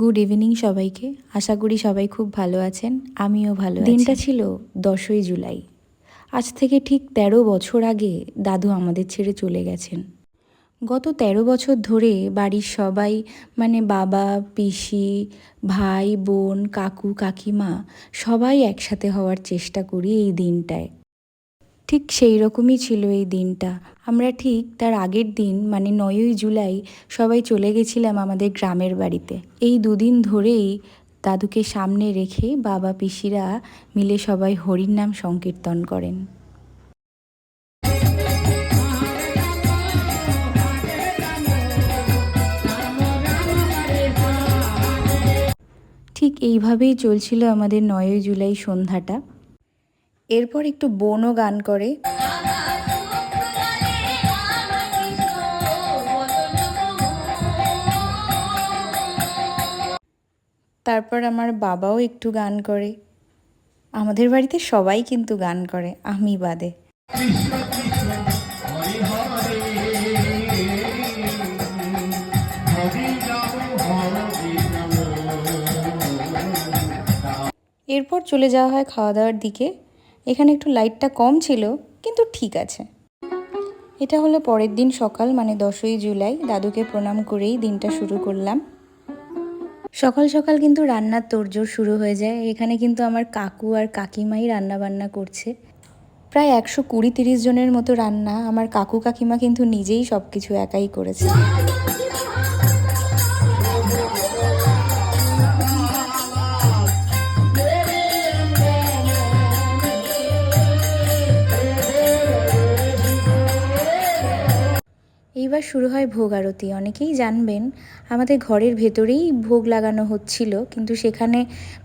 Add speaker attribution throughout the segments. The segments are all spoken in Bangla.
Speaker 1: গুড ইভিনিং সবাইকে। আশা করি সবাই খুব ভালো আছেন। আমিও ভালো দিনটা ছিল দশই জুলাই। আজ থেকে ঠিক তেরো বছর আগে দাদু আমাদের ছেড়ে চলে গেছেন। গত তেরো বছর ধরে বাড়ির সবাই মানে বাবা, পিসি, ভাই, বোন, কাকু, কাকিমা সবাই একসাথে হওয়ার চেষ্টা করি এই দিনটায়। ঠিক সেই রকমই ছিল এই দিনটা। আমরা ঠিক তার আগের দিন মানে নয়ই জুলাই, সবাই চলে গেছিলাম আমাদের গ্রামের বাড়িতে। এই দুদিন ধরেই দাদুকে সামনে রেখে বাবা পিসিরা মিলে সবাই হরির নাম সংকীর্তন করেন। ঠিক এইভাবেই চলছিল আমাদের নয়ই জুলাই সন্ধ্যাটা। এরপর একটু বোনও গান করে। তারপর আমার বাবাও একটু গান করে। আমাদের বাড়িতে সবাই কিন্তু গান করে, আমি বাদে। এরপর চলে যাওয়া হয় খাওয়া দাওয়ার দিকে। এখানে একটু লাইটটা কম ছিল, কিন্তু ঠিক আছে। এটা হলো পরের দিন সকাল মানে দশই জুলাই। দাদুকে প্রণাম করেই দিনটা শুরু করলাম। সকাল সকাল কিন্তু রান্নার তোড়জোড় শুরু হয়ে যায়। এখানে কিন্তু আমার কাকু আর কাকিমাই রান্না বান্না করছে। প্রায় একশো কুড়ি তিরিশ জনের মতো রান্না। আমার কাকু কাকিমা কিন্তু নিজেই সব কিছু একাই করেছে। এইবার শুরু হয় ভোগ আরতি। অনেকেই জানবেন, আমাদের ঘরের ভেতরেই ভোগ লাগানো হচ্ছিল, কিন্তু সেখানে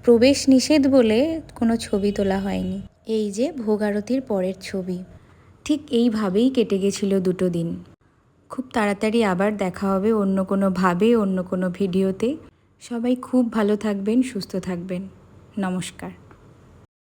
Speaker 1: প্রবেশ নিষেধ বলে কোনো ছবি তোলা হয়নি। এই যে ভোগ আরতির পরের ছবি, ঠিক এইভাবেই কেটে গেছিল দুটো দিন। খুব তাড়াতাড়ি আবার দেখা হবে অন্য কোনো ভাবে, অন্য কোনো ভিডিওতে। সবাই খুব ভালো থাকবেন, সুস্থ থাকবেন। নমস্কার।